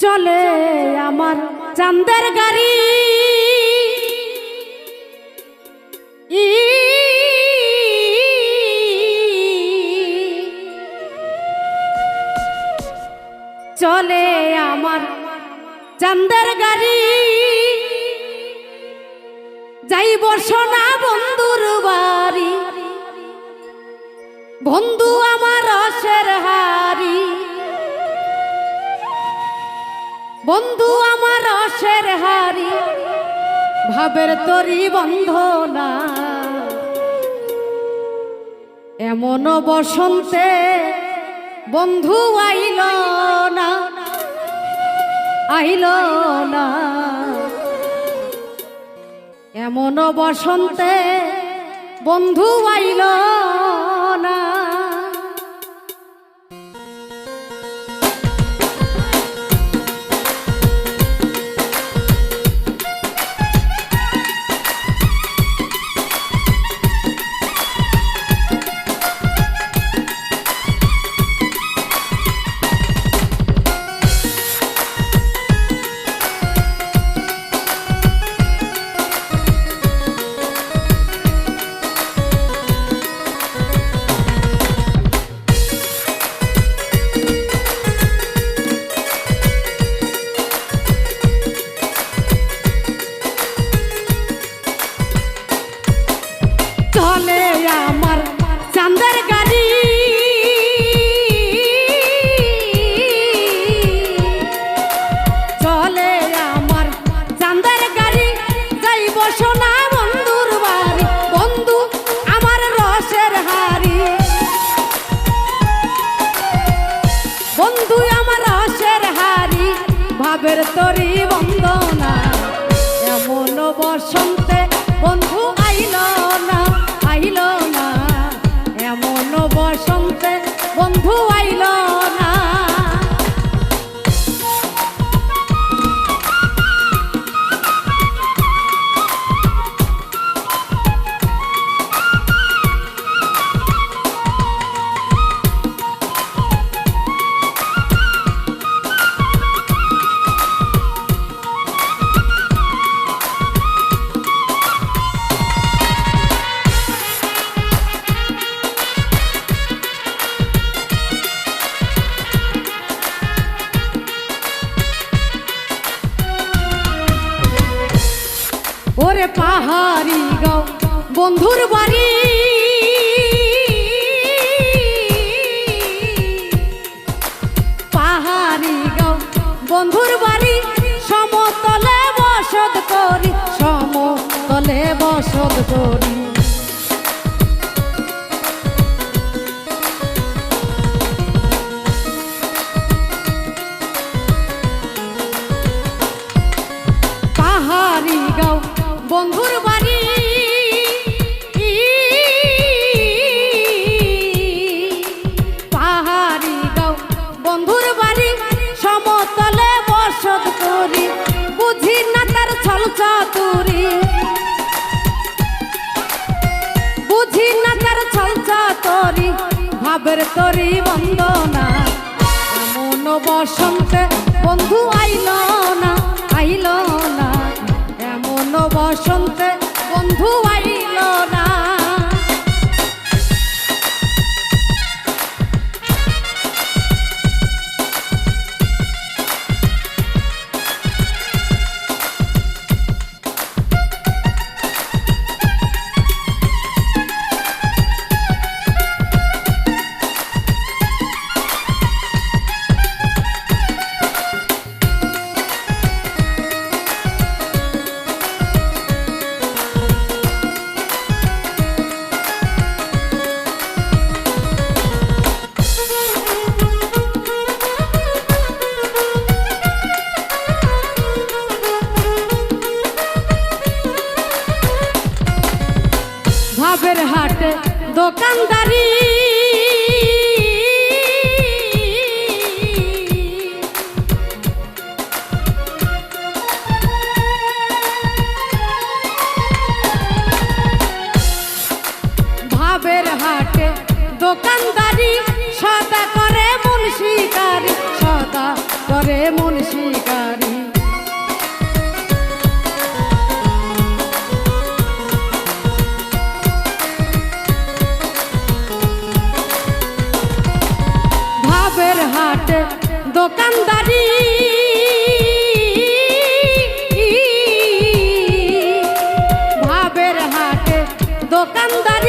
চলে আমার চান্দের গাড়ি। চলে আমার চান্দের গাড়ি। যাইব সোনা বন্ধুর বাড়ি। বন্ধু আমার রসের হারি বন্ধু আমার রসের হারি, ভাবের তরি বন্ধ না এমন বসন্তে বন্ধু আইল না আইল না। এমন বসন্তে বন্ধু আইল না। চলে আমার চান্দের গাড়ি। চলে আমার চান্দের গাড়ি। যাইব সোনা বন্ধুর বাড়ি। বন্ধু, আমার রসের হারি বন্ধু, আমার রসের হারি ভাবের তরি বন্দনা বন্ধুর বাড়ি। পাহাড়ি গাও বন্ধুর বাড়ি। সমতলে বসত করি সমতলে বসত করি। বন্ধুর বাড়ি। তরি বন্দনা। এমন বসন্তে বন্ধু আইল না আইল না। এমন বসন্তে বন্ধু আইল না দোকানদারি। ভাবের হাটে দোকানদারি সদা করে মুন্সিকারি সদা করে করে দোকানদারি। ভাবের হাটে দোকানদারি